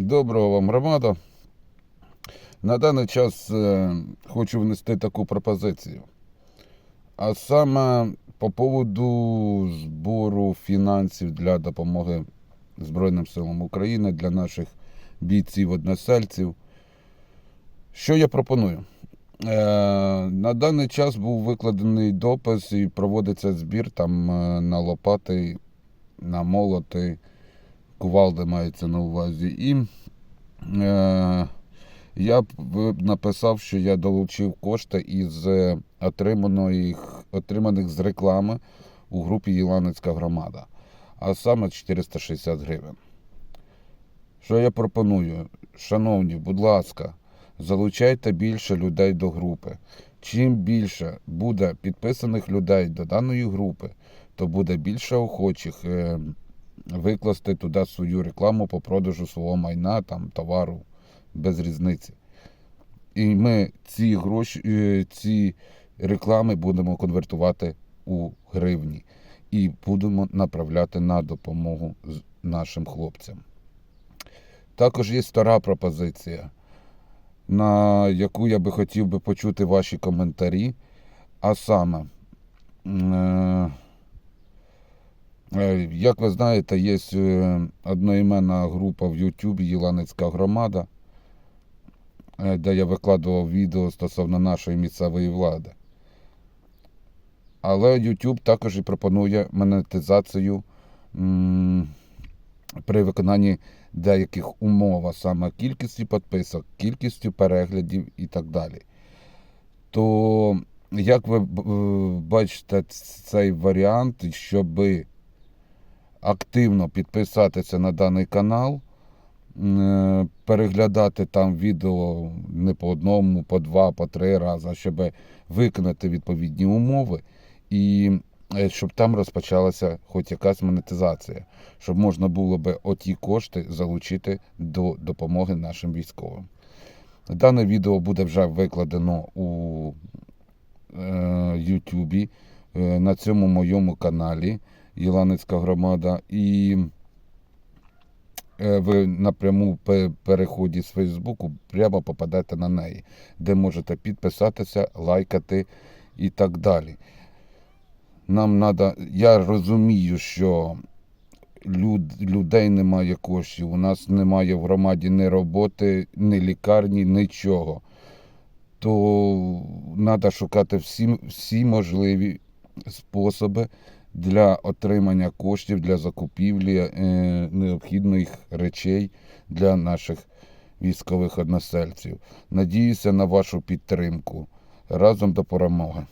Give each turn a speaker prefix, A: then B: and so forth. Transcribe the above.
A: Доброго вам громада. На даний час е, хочу внести таку пропозицію. А саме по поводу збору фінансів для допомоги Збройним силам України для наших бійців-односельців. Що я пропоную? Е, на даний час був викладений допис і проводиться збір там е, на лопати, на молоти, кувалди мається на увазі. І е, я написав, що я долучив кошти із е, отриманих, отриманих з реклами у групі Єланецька громада, а саме 460 гривень. Що я пропоную? Шановні, будь ласка, залучайте більше людей до групи. Чим більше буде підписаних людей до даної групи, то буде більше охочих е, викласти туди свою рекламу по продажу свого майна, там, товару без різниці. І ми ці гроші, е, ці реклами будемо конвертувати у гривні і будемо направляти на допомогу нашим хлопцям. Також є стара пропозиція, на яку я би хотів би почути ваші коментарі. А саме, е, як ви знаєте, є е, одноіменна група в YouTube Єланецька громада, е, де я викладував відео стосовно нашої місцевої влади. Але YouTube також і пропонує монетизацію при виконанні деяких умов, а саме кількістю підписок, кількістю переглядів і так далі. То як ви е, бачите цей варіант, щоб активно підписатися на даний канал, е, переглядати там відео не по одному, по два, по три рази, щоб виконати відповідні умови і е, щоб там розпочалася хоч якась монетизація, щоб можна було би оті кошти залучити до допомоги нашим військовим. Дане відео буде вже викладено у е, Ютубі на цьому моєму каналі Єланецька громада. І е, ви напряму по переході з Фейсбуку прямо попадете на неї, де можете підписатися, лайкати і так далі. Нам треба, я розумію, що люд, людей немає коштів, у нас немає в громаді ні роботи, ні лікарні, нічого. То треба шукати всі, всі можливі способи для отримання коштів для закупівлі е, необхідних речей для наших військових односельців. Надіюся на вашу підтримку. Разом до перемоги.